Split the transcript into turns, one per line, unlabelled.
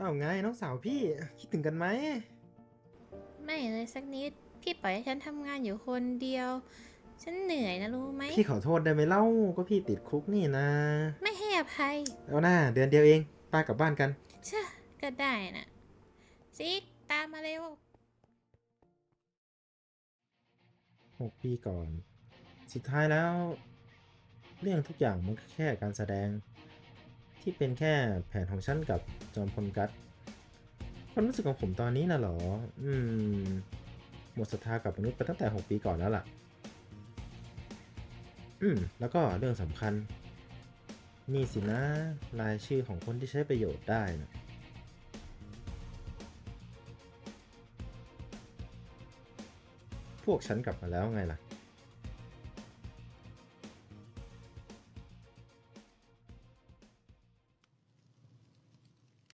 อ้าวไงน้องสาวพี่คิดถึงกันไหม
ไม่เลยสักนิด พี่ปล่อยให้ฉันทำงานอยู่คนเดียว ฉันเหนื่อยนะรู้ไหม
พี่ขอโทษได้ไหมเล่าก็พี่ติดคุกนี่นะ
ไม่ให้อภัย
เอาหน้าเดือนเดียวเองป้ากลับบ้านกัน
เชื่อก็ได้นะซิกตามมาเร็ว
หกปีก่อน สุดท้ายแล้ว เรื่องทุกอย่างมันก็แค่การแสดง ที่เป็นแค่แผนของฉันกับจอมพลกัตความรู้สึกของผมตอนนี้นะเหรอ อืม หมดศรัทธากับมนุษย์ไปตั้งแต่ 6 ปีก่อนแล้วล่ะ อืม แล้วก็เรื่องสำคัญ นี่สินะ รายชื่อของคนที่ใช้ประโยชน์ได้นะพวกฉันกลับมาแล้วไงล่ะ